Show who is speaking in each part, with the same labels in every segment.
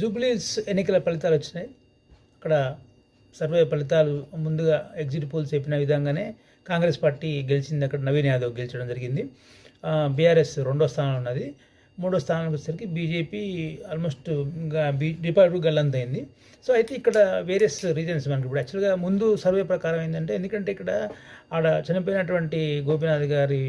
Speaker 1: జూబ్లీస్ ఎన్నికల ఫలితాలు వచ్చినాయి. అక్కడ సర్వే ఫలితాలు ముందుగా ఎగ్జిట్ పోల్స్ చెప్పిన విధంగానే కాంగ్రెస్ పార్టీ గెలిచింది. అక్కడ నవీన్ యాదవ్ గెలిచడం జరిగింది. బీఆర్ఎస్ రెండో స్థానంలో ఉన్నది. మూడో స్థానానికి వచ్చేసరికి బీజేపీ ఆల్మోస్ట్ బీ డిపార్ట్మెంట్ గల్లంతైంది సో అయితే ఇక్కడ వేరియస్ రీజన్స్ మనకి ఇప్పుడు యాక్చువల్గా ముందు సర్వే ప్రకారం ఏంటంటే ఎందుకంటే ఇక్కడ ఆడ చనిపోయినటువంటి గోపీనాథ్ గారి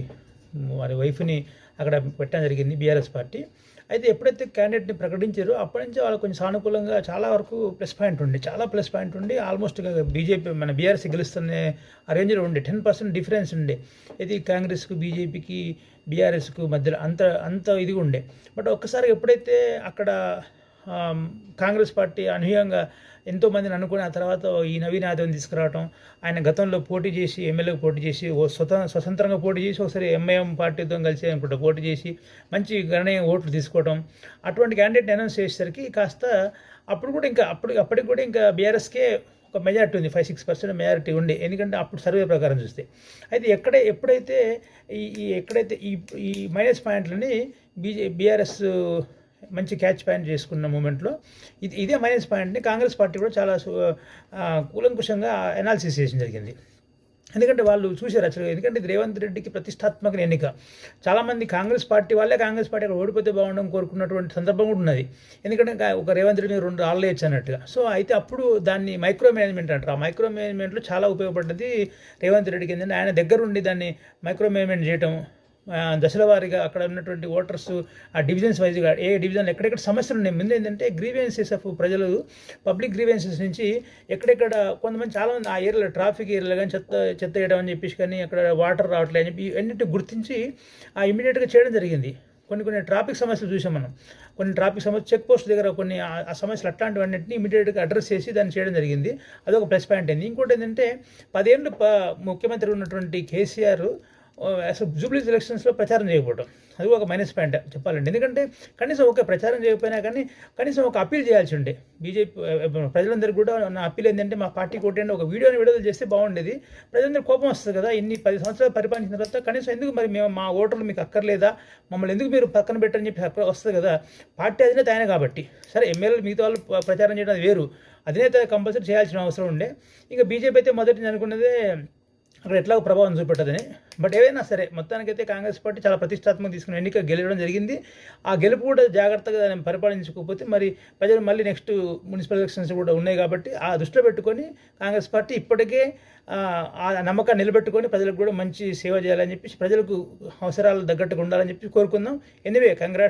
Speaker 1: వారి వైఫ్ని అక్కడ పెట్టడం జరిగింది బీఆర్ఎస్ పార్టీ. అయితే ఎప్పుడైతే క్యాండిడేట్ని ప్రకటించారో అప్పటి నుంచి వాళ్ళు కొంచెం సానుకూలంగా చాలా వరకు ప్లస్ పాయింట్ ఉండి. చాలా ప్లస్ పాయింట్ ఉండి. ఆల్మోస్ట్ బీజేపీ మన బీఆర్ఎస్ గెలుస్తున్న ఆ రేంజ్లో ఉండే. టెన్ పర్సెంట్ డిఫరెన్స్ ఉండే. ఇది కాంగ్రెస్కు బీజేపీకి బీఆర్ఎస్కు మధ్యలో అంత అంత ఇదిగా ఉండే. బట్ ఒక్కసారి ఎప్పుడైతే అక్కడ కాంగ్రెస్ పార్టీ అనూహ్యంగా ఎంతోమందిని అనుకుని ఆ తర్వాత ఈ నవీన్ యాదవ్ని తీసుకురావటం ఆయన గతంలో పోటీ చేసి ఎమ్మెల్యేకి పోటీ చేసి ఓ స్వత స్వతంత్రంగా పోటీ చేసి ఒకసారి ఎంఐఎం పార్టీతో కలిసి అనుకుంటా పోటీ చేసి మంచి గణనీయ ఓట్లు తీసుకోవడం అటువంటి క్యాండిడేట్ అనౌన్స్ చేసేసరికి కాస్త అప్పుడు కూడా ఇంకా అప్పుడు అప్పటికి కూడా ఇంకా బీఆర్ఎస్కే ఒక మెజారిటీ ఉంది ఫైవ్ సిక్స్ పర్సెంట్ మెజారిటీ ఉండే. ఎందుకంటే అప్పుడు సర్వే ప్రకారం చూస్తే. అయితే ఎక్కడ ఎప్పుడైతే ఈ ఈ ఎక్కడైతే ఈ ఈ మైనస్ పాయింట్లని బీజే బీఆర్ఎస్ మంచి క్యాచ్ పాయింట్ చేసుకున్న మూమెంట్లో. ఇది ఇదే మైనస్ పాయింట్ని కాంగ్రెస్ పార్టీ కూడా చాలా సు- కూలంకుషంగా అనాలిసిస్ చేసిన జరిగింది. ఎందుకంటే వాళ్ళు చూశారు అసలు ఎందుకంటే ఇది రేవంత్ రెడ్డికి ప్రతిష్టాత్మక ఎన్నిక. చాలామంది కాంగ్రెస్ పార్టీ వాళ్ళే కాంగ్రెస్ పార్టీ అక్కడ ఓడిపోతే బాగుండడం కోరుకున్నటువంటి సందర్భం కూడా ఉన్నది. ఎందుకంటే ఒక రేవంత్ రెడ్డి రెండు రాళ్ళు వేయచ్చు అన్నట్టుగా. సో అయితే అప్పుడు దాన్ని మైక్రో మేనేజ్మెంట్ అంటారు. ఆ మైక్రో మేనేజ్మెంట్లో చాలా ఉపయోగపడ్డది రేవంత్ రెడ్డికి ఏంటంటే ఆయన దగ్గరుండి దాన్ని మైక్రో మేనేజ్మెంట్ చేయటం దశల వారీగా అక్కడ ఉన్నటువంటి ఓటర్స్ ఆ డివిజన్స్ వైజ్గా ఏ డివిజన్ ఎక్కడెక్కడ సమస్యలు ఉన్నాయి? ముందు ఏంటంటే గ్రీవెన్సెస్ ఆఫ్ ప్రజలు పబ్లిక్ గ్రీవెన్సెస్ నుంచి ఎక్కడెక్కడ కొంతమంది చాలామంది ఆ ఏరియాలో ట్రాఫిక్ ఏరియాలో కానీ చెత్త చెత్త వేయడం అని చెప్పేసి కానీ అక్కడ వాటర్ రావట్లేదు అని చెప్పి అన్నిటి గుర్తించి ఆ ఇమీడియట్గా చేయడం జరిగింది. కొన్ని కొన్ని ట్రాఫిక్ సమస్యలు చూసాం మనం. కొన్ని ట్రాఫిక్ సమస్య చెక్ పోస్ట్ దగ్గర కొన్ని ఆ సమస్యలు అట్లాంటివన్నింటినీ ఇమీడియట్గా అడ్రస్ చేసి దాన్ని చేయడం జరిగింది. అదొక ప్లస్ పాయింట్ అయింది ఇంకోటి ఏంటంటే పదేళ్ళు ప ముఖ్యమంత్రి ఉన్నటువంటి కేసీఆర్ అసలు జూబ్లీస్ ఎలక్షన్స్లో ప్రచారం చేయకపోవడం అది ఒక మైనస్ పాయింట్ చెప్పాలండి. ఎందుకంటే కనీసం ఒక ప్రచారం చేయకపోయినా కానీ కనీసం ఒక అప్పీల్ చేయాల్సి ఉండే. బీజేపీ ప్రజలందరికీ కూడా నా అప్పీల్ ఏంటంటే మా పార్టీ కొట్టండి ఒక వీడియోని విడుదల చేస్తే బాగుండేది. ప్రజలందరూ కోపం వస్తుంది కదా ఇన్ని పది సంవత్సరాలు పరిపాలించిన తర్వాత కనీసం ఎందుకు మరి మేము మా ఓటర్లు మీకు అక్కర్లేదా? మమ్మల్ని ఎందుకు మీరు పక్కన పెట్టని చెప్పి వస్తుంది కదా. పార్టీ అధినేత ఆయన కాబట్టి. సరే ఎమ్మెల్యేలు మిగతా వాళ్ళు ప్రచారం చేయడం అది వేరు. అధినేత కంపల్సరీ చేయాల్సిన అవసరం ఉండే. ఇంకా బీజేపీ అయితే మొదటి నేను అనుకున్నదే అక్కడ ఎట్లా ప్రభావం చూపెట్టదని. బట్ ఏదైనా సరే మొత్తానికైతే కాంగ్రెస్ పార్టీ చాలా ప్రతిష్టాత్మక తీసుకున్న ఎన్నిక గెలవడం జరిగింది. ఆ గెలుపు కూడా జాగ్రత్తగా దాన్ని పరిపాలించకపోతే మరి ప్రజలు మళ్ళీ నెక్స్ట్ మున్సిపల్ ఎలక్షన్స్ కూడా ఉన్నాయి కాబట్టి ఆ దృష్టిలో పెట్టుకొని కాంగ్రెస్ పార్టీ ఇప్పటికే ఆ, ఆ నమ్మకాన్ని నిలబెట్టుకొని ప్రజలకు కూడా మంచి సేవ చేయాలని చెప్పి ప్రజలకు అవసరాలు తగ్గట్టుగా ఉండాలని చెప్పి కోరుకుందాం. Anyway congrats